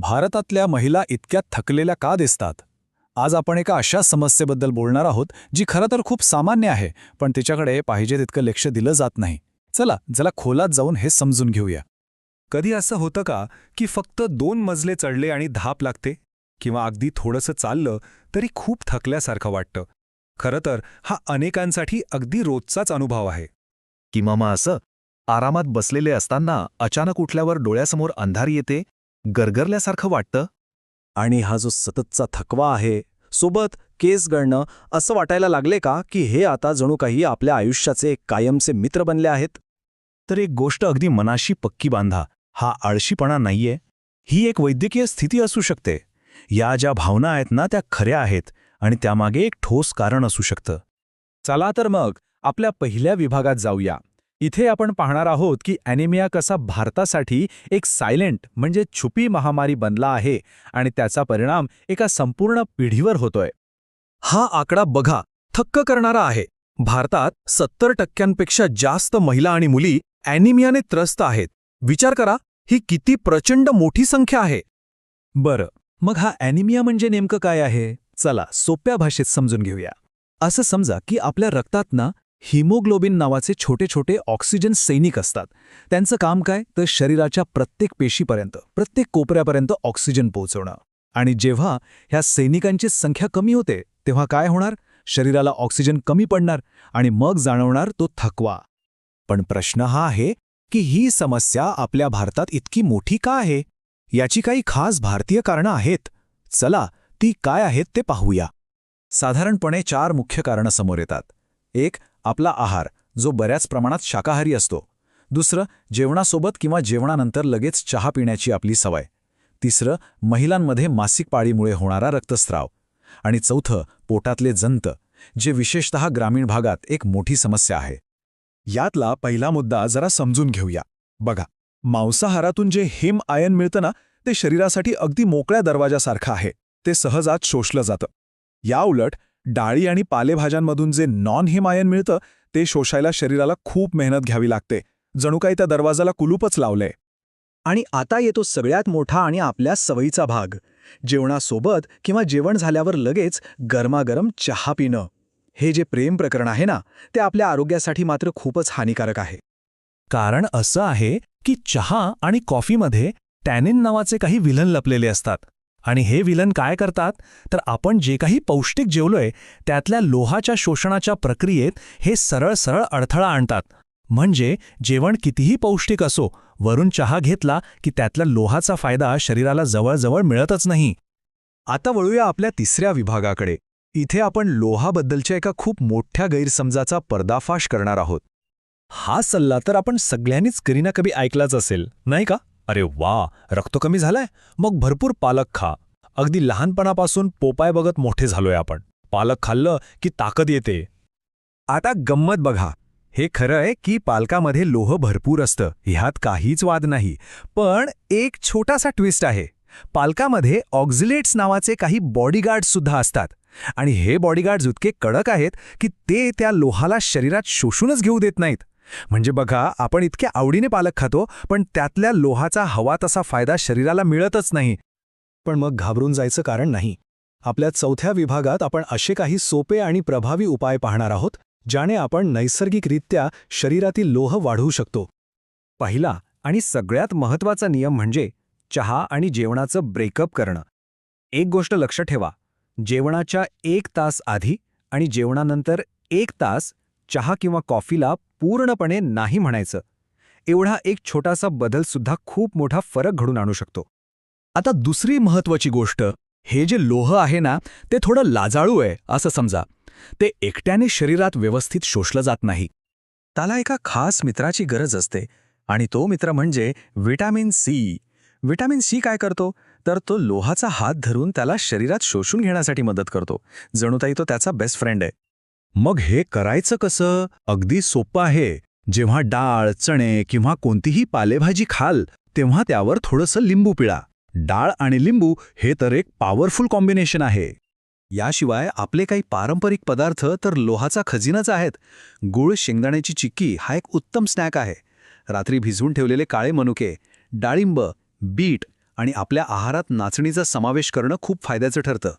भारतातल्या महिला इतक्या थकलेल्या का दिसतात? आज आपण एका अशा समस्येबद्दल बोलणार आहोत जी खरं तर खूप सामान्य आहे पण तिच्याकडे पाहिजे तितकं लक्ष दिलं जात नाही. चला जरा खोलात जाऊन हे समजून घेऊया. कधी असं होतं का की फक्त दोन मजले चढले आणि धाप लागते? किंवा अगदी थोडंसं चाललं तरी खूप थकल्यासारखं वाटतं. खरं तर हा अनेकांसाठी अगदी रोजचाच अनुभव आहे. किंवा मग असं आरामात बसलेले असताना अचानक उठल्यावर डोळ्यासमोर अंधार येते गरगरल्यासारखं वाटतं? आणि हा जो सततचा थकवा आहे सोबत केस गळणं असं वाटायला लागले का की हे आता जणू काही आपल्या आयुष्याचे कायमचे मित्र बनले आहेत? तर एक गोष्ट अगदी मनाशी पक्की बांधा हा आळशीपणा नाहीये. ही एक वैद्यकीय स्थिती असू शकते. या ज्या भावना आहेत ना त्या खऱ्या आहेत आणि त्यामागे एक ठोस कारण असू शकतं. चला तर मग आपल्या पहिल्या विभागात जाऊया. इथे आपण पाहणार आहोत की ॲनिमिया कसा भारतासाठी एक सायलेंट म्हणजे छुपी महामारी बनला आहे आणि त्याचा परिणाम एका संपूर्ण पिढीवर होतोय. हा आकडा बघा थक्क करणारा आहे. भारतात सत्तर टक्क्यांपेक्षा जास्त महिला आणि मुली ॲनिमियाने त्रस्त आहेत. विचार करा ही किती प्रचंड मोठी संख्या आहे. बरं मग हा ॲनिमिया म्हणजे नेमकं काय आहे? चला सोप्या भाषेत समजून घेऊया. असं समजा की आपल्या रक्तात ना हिमोग्लोबिन नावाचे छोटे छोटे ऑक्सिजन सैनिक असतात. त्यांचं काम काय? तर शरीराच्या प्रत्येक पेशीपर्यंत प्रत्येक कोपऱ्यापर्यंत ऑक्सिजन पोहोचवणं. आणि जेव्हा ह्या सैनिकांची संख्या कमी होते तेव्हा काय होणार? शरीराला ऑक्सिजन कमी पडणार आणि मग जाणवणार तो थकवा. पण प्रश्न हा आहे की ही समस्या आपल्या भारतात इतकी मोठी का आहे? याची काही खास भारतीय कारणं आहेत. चला ती काय आहेत ते पाहूया. साधारणपणे चार मुख्य कारणं समोर येतात. एक आपला आहार जो बऱ्याच प्रमाणात शाकाहारी असतो. दुसरं जेवणासोबत किंवा जेवणानंतर लगेच चहा पिण्याची आपली सवय. तिसरं महिलांमध्ये मासिक पाळीमुळे होणारा रक्तस्राव. आणि चौथं पोटातले जंत जे विशेषतः ग्रामीण भागात एक मोठी समस्या आहे. यातला पहिला मुद्दा जरा समजून घेऊया. बघा मांसाहारातून जे हिम आयन मिळतं ना ते शरीरासाठी अगदी मोकळ्या दरवाजासारखं आहे. ते सहजात शोषलं जातं. याउलट डाळी आणि पालेभाज्यांमधून जे नॉन हिम आयन मिळतं ते शोषायला शरीराला खूप मेहनत घ्यावी लागते. जणू काही त्या दरवाजाला कुलूपच लावलंय. आणि आता येतो सगळ्यात मोठा आणि आपल्या सवयीचा भाग. जेवणासोबत किंवा जेवण झाल्यावर लगेच गरमागरम चहा पिणं. हे जे प्रेम प्रकरण आहे ना ते आपल्या आरोग्यासाठी मात्र खूपच हानिकारक आहे. कारण असं आहे की चहा आणि कॉफीमध्ये टॅनिन नावाचे काही विलन लपलेले असतात. आणि हे विलन काय करतात? तर आपण जे काही पौष्टिक जेवलोय त्यातल्या लोहाच्या शोषणाच्या प्रक्रियेत हे सरळ सरळ अडथळा आणतात. म्हणजे जेवण कितीही पौष्टिक असो वरून चहा घेतला की त्यातल्या लोहाचा फायदा शरीराला जवळजवळ मिळतच नाही. आता वळूया आपल्या तिसऱ्या विभागाकडे. इथे आपण लोहाबद्दलच्या एका खूप मोठ्या गैरसमजाचा पर्दाफाश करणार आहोत. हा सल्ला तर आपण सगळ्यांनीच कधी ना कधी ऐकलाच असेल नाही का? अरे वा रक्त कमी झालाय? मग भरपूर पालक खा. अगदी लहानपणापासून पोपाय बघत मोठे झालोय आपण. पालक खाल्लं की ताकद येते. आता गंमत बघा. हे खरं आहे की पालकामध्ये लोह भरपूर असतं. ह्यात काहीच वाद नाही. पण एक छोटासा ट्विस्ट आहे. पालकामध्ये ऑक्झिलेट्स नावाचे काही बॉडीगार्ड्स सुद्धा असतात. आणि हे बॉडीगार्ड्स इतके कडक आहेत की ते त्या लोहाला शरीरात शोषूनच घेऊ देत नाहीत. म्हणजे बघा आपण इतक्या आवडीने पालक खातो पण त्यातल्या लोहाचा हवा तसा फायदा शरीराला मिळतच नाही. पण मग घाबरून जायचं कारण नाही. आपल्या चौथ्या विभागात आपण असे काही सोपे आणि प्रभावी उपाय पाहणार आहोत ज्याने आपण नैसर्गिकरित्या शरीरातील लोह वाढवू शकतो. पहिला आणि सगळ्यात महत्त्वाचा नियम म्हणजे चहा आणि जेवणाचं ब्रेकअप करणं. एक गोष्ट लक्ष ठेवा जेवणाच्या एक तास आधी आणि जेवणानंतर एक तास चहा किंवा कॉफीला पूर्णपणे नाही म्हणायचं. एवढा एक छोटासा बदलसुद्धा खूप मोठा फरक घडून आणू शकतो. आता दुसरी महत्वाची गोष्ट हे जे लोह आहे ना ते थोडं लाजाळू आहे असं समजा. ते एकट्याने शरीरात व्यवस्थित शोषलं जात नाही. त्याला एका खास मित्राची गरज असते आणि तो मित्र म्हणजे व्हिटॅमिन सी. व्हिटॅमिन सी काय करतो? तर तो लोहाचा हात धरून त्याला शरीरात शोषून घेण्यासाठी मदत करतो. जणूताई तो त्याचा बेस्ट फ्रेंड आहे. मग हे करायचं कसं? अगदी सोपं आहे. जेव्हा डाळ चणे किंवा कोणतीही पालेभाजी खाल तेव्हा त्यावर थोडंसं लिंबू पिळा. डाळ आणि लिंबू हे तर एक पॉवरफुल कॉम्बिनेशन आहे. याशिवाय आपले काही पारंपरिक पदार्थ तर लोहाचा खजिनाच आहेत. गुळ शेंगदाण्याची चिक्की हा एक उत्तम स्नॅक आहे. रात्री भिजवून ठेवलेले काळे मनुके डाळिंब बीट आणि आपल्या आहारात नाचणीचा समावेश करणं खूप फायद्याचं ठरतं.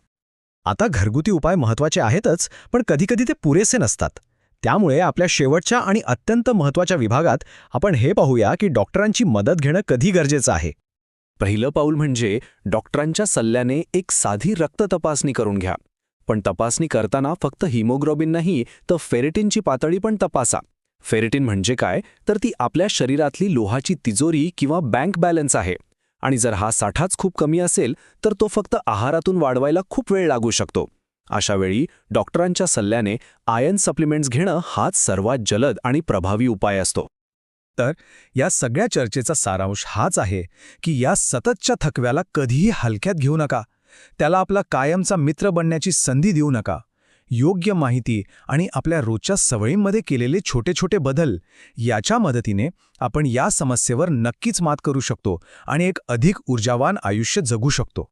आता घरगुती उपाय महत्त्वाचे आहेतच पण कधीकधी ते पुरेसे नसतात. त्यामुळे आपल्या शेवटच्या आणि अत्यंत महत्त्वाच्या विभागात आपण हे पाहूया की डॉक्टरांची मदत घेणं कधी गरजेचं आहे. पहिलं पाऊल म्हणजे डॉक्टरांच्या सल्ल्याने एक साधी रक्त तपासणी करून घ्या. पण तपासणी करताना फक्त हिमोग्लोबिन नाही तर फेरेटिनची पातळी पण तपासा. फेरेटिन म्हणजे काय? तर ती आपल्या शरीरातली लोहाची तिजोरी किंवा बँक बॅलन्स आहे. आणि जर हा साठाच खूप कमी असेल तर तो फक्त आहारातून वाढवायला खूप वेळ लागू शकतो. अशा वेळी डॉक्टरांच्या सल्ल्याने आयन सप्लिमेंट्स घेणं हाच सर्वात जलद आणि प्रभावी उपाय असतो. तर या सगळ्या चर्चेचा सारांश हाच आहे की या सततच्या थकव्याला कधीही हलक्यात घेऊ नका. त्याला आपला कायमचा मित्र बनण्याची संधी देऊ नका. योग्य माहिती आणि आपल्या रोजच्या सवयींमध्ये केलेले छोटे छोटे बदल याच्या मदतीने आपण या समस्येवर नक्कीच मात करू शकतो आणि एक अधिक ऊर्जावान आयुष्य जगू शकतो.